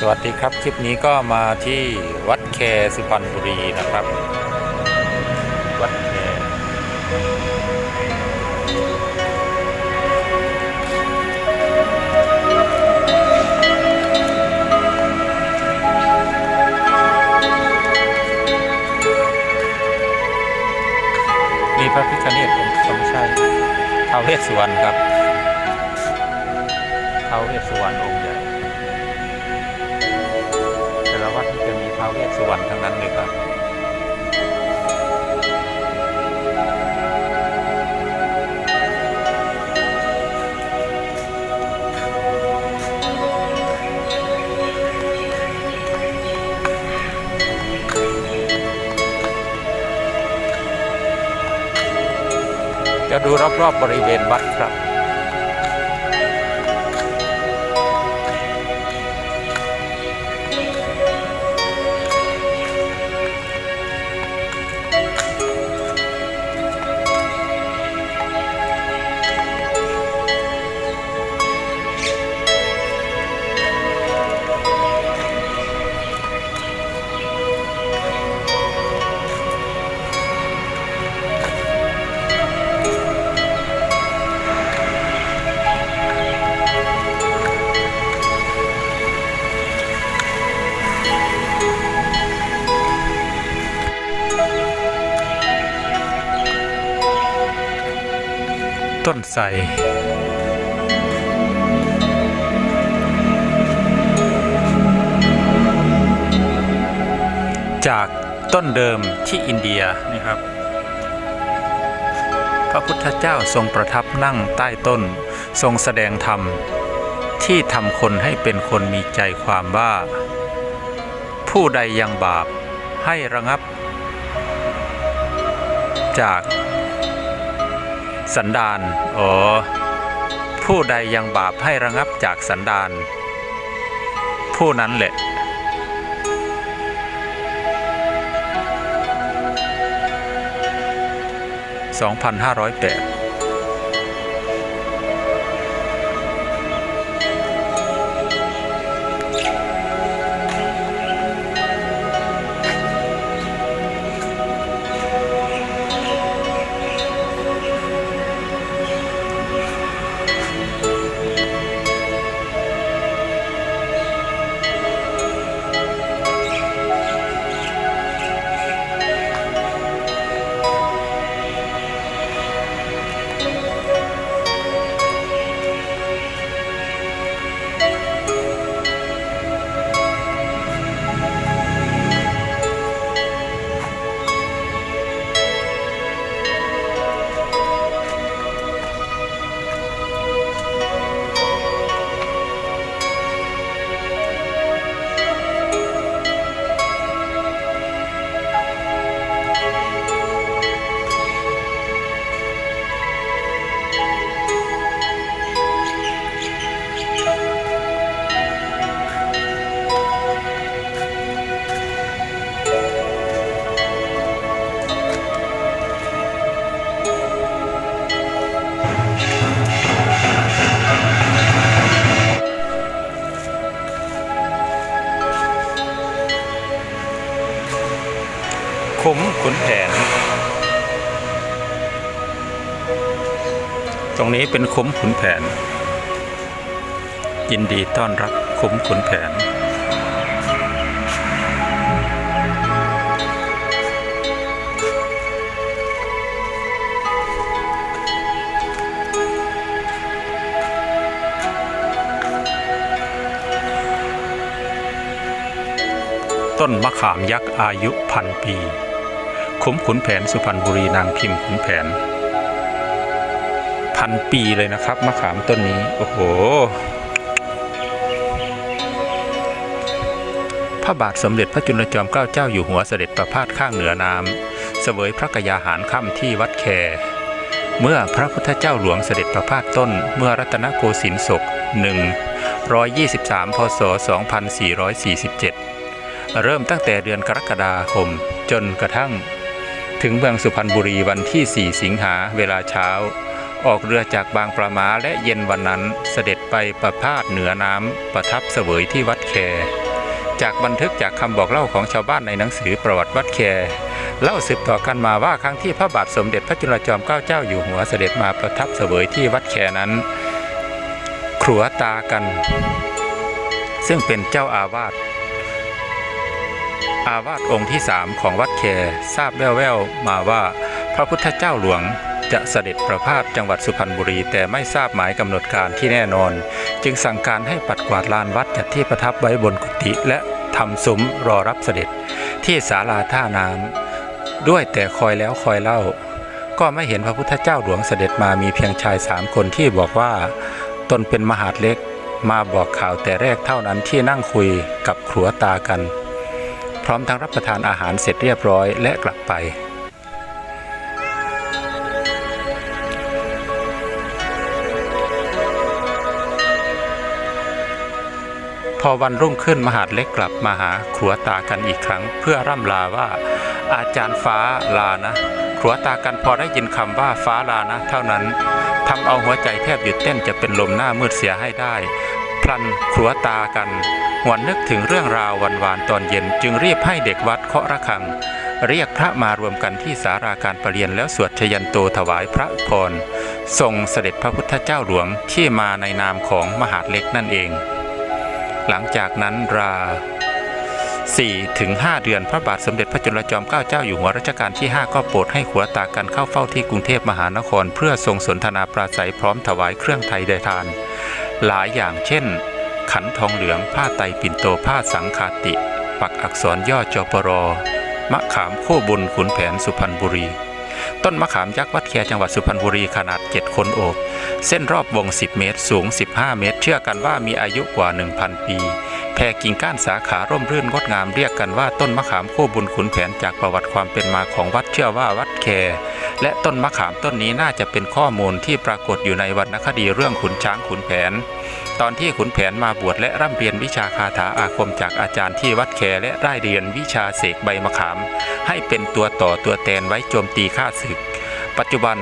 สวัสดีครับ คลิปนี้ก็มาที่วัดแคสุพรรณบุรีนะครับ วัดแคมีพระพิฆเนศองค์ทรงใช่ท้าวเวสสุวรรณครับท้าวเวสสุวรรณองค์ใหญ่าวเวสสุวรรณทั้งนั้นเลยครับจะดูรอบๆบริเวณวัดครับ ต้นไทรจากต้นเดิมที่อินเดียนี่ครับ พระพุทธเจ้าทรงประทับนั่งใต้ต้นทรงแสดงธรรม ที่ทำคนให้เป็นคนมีใจความว่า ผู้ใดยังบาปให้ระงับ จาก สันดานอ๋อผู้ใดยังบาปให้ระงับจากสันดาน ผู้นั้นแหละ 2,508 มขุนแผน ตรงนี้เป็นคุ้มขุนแผน ยินดีต้อนรับคุ้มขุนแผน ต้นมะขามยักษ์อายุพันปี มขุนแผนสุพรรณบุรีนางพิมพ์ขุนแผน พันปีเลยนะครับมะขามต้นนี้ โอ้โหพระบาทสมเด็จพระจุลจอมเกล้าเจ้าอยู่หัวเสด็จประพาสข้างเหนือน้ำเสวยพระกยาหารค่ำที่วัดแค เมื่อพระพุทธเจ้าหลวงเสด็จประพาสต้น เมื่อรัตนโกสินทร์ศก123 พศ 2447 เริ่มตั้งแต่เดือนกรกฎาคมจนกระทั่ง ถึงเมืองสุพรรณบุรีวันที่ 4 สิงหาเวลาเช้า ออกเรือจากบางประมาและเย็นวันนั้นเสด็จไปประพาสเหนือน้ำประทับเสวยที่วัดแค จากบันทึกจากคำบอกเล่าของชาวบ้านในหนังสือประวัติวัดแคเล่าสืบต่อกันมาว่าครั้งที่พระบาทสมเด็จพระจุลจอมเกล้าเจ้าอยู่หัวเสด็จมาประทับเสวยที่วัดแคนั้นครัวตากัน ซึ่งเป็นเจ้าอาวาส อาวาสองค์ที่สามของวัดแคทราบแว่วๆมาว่า พระพุทธเจ้าหลวงจะเสด็จประพาสจังหวัดสุพรรณบุรี แต่ไม่ทราบหมายกำหนดการที่แน่นอน จึงสั่งการให้ปัดกวาดลานวัดจัดที่ประทับไว้บนกุฏิและทำซุ้มรอรับเสด็จ ที่ศาลาท่าน้ำด้วยแต่คอยแล้วคอยเล่า ก็ไม่เห็นพระพุทธเจ้าหลวงเสด็จมามีเพียงชายสามคนที่บอกว่า ตนเป็นมหาดเล็กมาบอกข่าวแต่แรกเท่านั้นที่นั่งคุยกับครัวตากัน พร้อมทั้งรับประทานอาหารเสร็จเรียบร้อยและกลับไป พอวันรุ่งขึ้นมหาดเล็กกลับมาหาครัวตากันอีกครั้ง เพื่อร่ำลาว่าอาจารย์ฟ้าลานะครัวตากันพอได้ยินคำว่าฟ้าลานะ เท่านั้นทำเอาหัวใจแทบหยุดเต้นจะเป็นลมหน้ามืดเสียให้ได้ พลันครัวตากัน หวนนึกถึงเรื่องราววันวานตอนเย็นจึงรีบให้เด็กวัดเคาะระฆัง เรียกพระมารวมกันที่สาราการประเรียนแล้วสวดชยันโตถวายพระพรทรงเสด็จพระพุทธเจ้าหลวงที่มาในนามของมหาเล็กนั่นเอง หลังจากนั้นรา4ถึง5เดือนพระบาทสมเด็จพระจุลจอมเกล้าเจ้าอยู่หัวรัชกาลที่ 5 ก็โปรดให้ขัวตากันเข้าเฝ้าที่กรุงเทพมหานคร เพื่อทรงสนทนาปราศัยพร้อมถวายเครื่องไทยไดทาน หลายอย่างเช่น ขันทองเหลืองผ้าไตปิ่นโตผ้าสังคาติ ปักอักษรย่อจปรมะขามโคบุญขุนแผนสุพรรณบุรี ต้นมะขามยักษ์วัดแคจังหวัดสุพรรณบุรีขนาด 7 คนโอบ เส้นรอบวง 10 เมตรสูง 15 เมตร เชื่อกันว่ามีอายุกว่า 1,000 ปีแผ่กิ่งก้านสาขาร่มรื่นงดงามเรียกกันว่าต้นมะขามโคบุญขุนแผนจากประวัติความเป็นมาของวัดเชื่อว่าวัดแค และต้นมะขามต้นนี้น่าจะเป็นข้อมูลที่ปรากฏอยู่ในวรรณคดีเรื่องขุนช้างขุนแผน ตอนที่ขุนแผนมาบวชและร่ำเรียนวิชาคาถาอาคมจากอาจารย์ที่วัดแคและได้เรียนวิชาเสกใบมะขาม ให้เป็นตัวต่อตัวแตนไว้โจมตีข้าศึก ปัจจุบัน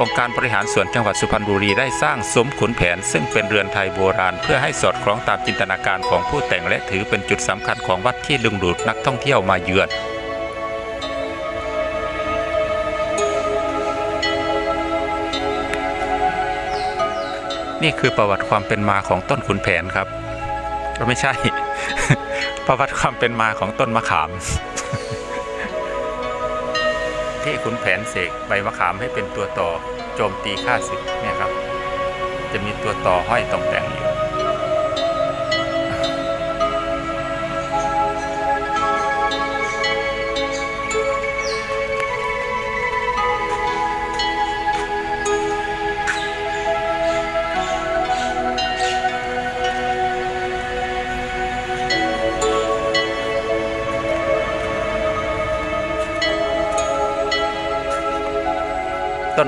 องค์การบริหารส่วนจังหวัดสุพรรณบุรีได้สร้างซุ้มขุนแผน ซึ่งเป็นเรือนไทยโบราณ เพื่อให้สอดคล้องตามจินตนาการของผู้แต่งและถือเป็นจุดสำคัญของวัดที่ดึงดูดนักท่องเที่ยวมาเยือน นี่คือประวัติความเป็นมาของต้นขุนแผนครับก็ไม่ใช่ ประวัติความเป็นมาของต้นมะขาม ที่ขุนแผนเสกใบมะขามให้เป็นตัวต่อโจมตีข้าศึกเนี่ยครับ จะมีตัวต่อห้อยตองแต่งอยู่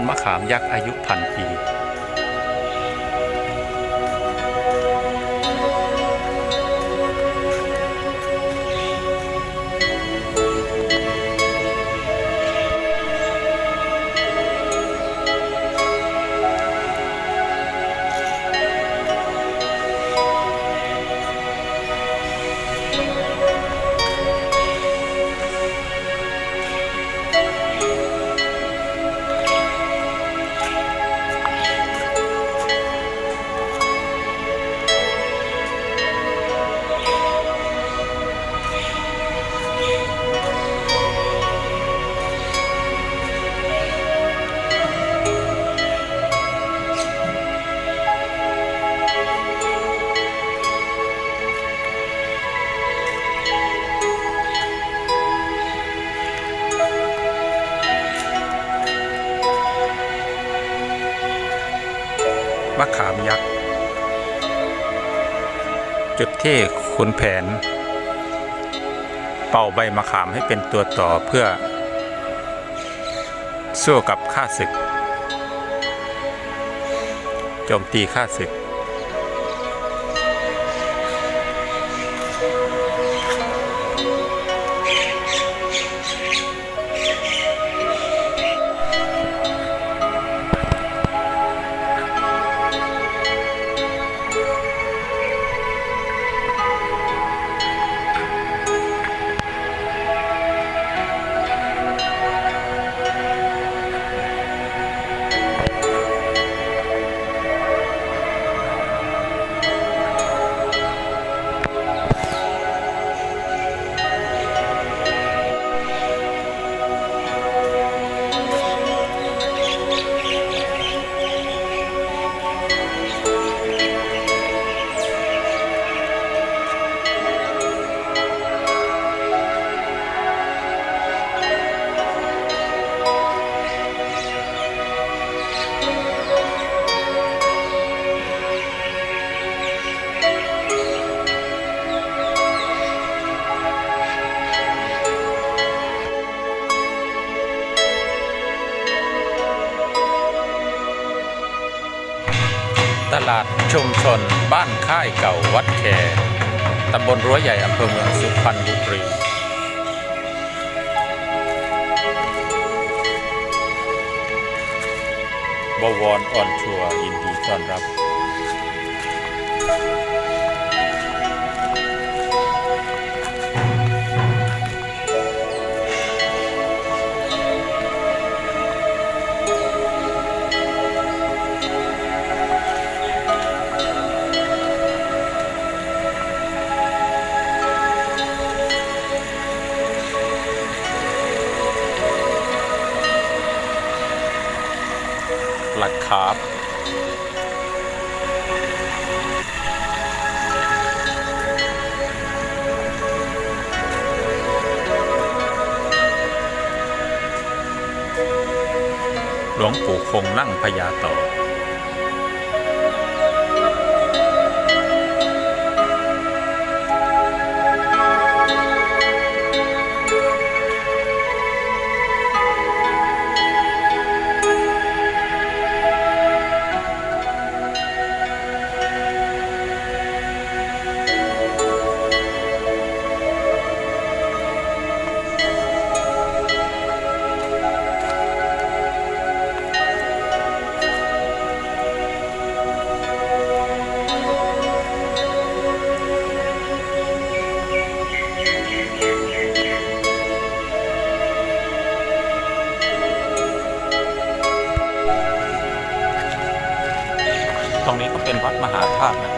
มะขามยักษ์อายุพันปี มะขามยักษ์ จุดที่คุณแผน เป่าใบมะขามให้เป็นตัวต่อเพื่อ สู้กับข้าศึก โจมตีข้าศึก บ้านค่ายเก่าวัดแคตำบลรั้วใหญ่อำเภอเมืองสุพรรณบุรีบวรออนทัวร์ยินดีต้อนรับ คาบหลวงปู่คงนั่งพญาต่อ ตรงนี้ก็เป็นวัดมหาธาตุนะ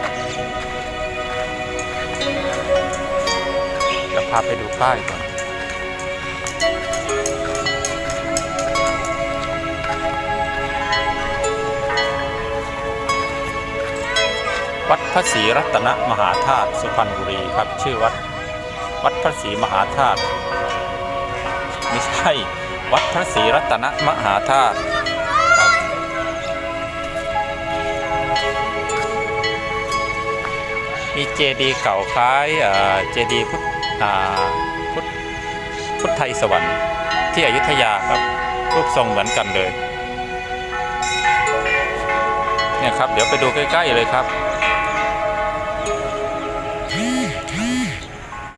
จะพาไปดูป้ายก่อนวัดพระศรีรัตนมหาธาตุสุพรรณบุรีครับ ชื่อวัดวัดพระศรีมหาธาตุไม่ใช่ วัดพระศรีรัตนมหาธาตุ มีเจดีย์เก่าคล้ายเจดีย์พุทธพุทธพุทธไทยสวรรค์ที่อยุธยาครับรูปทรงเหมือนกันเลยเนี่ยครับเดี๋ยวไปดูใกล้ ๆ เลยครับ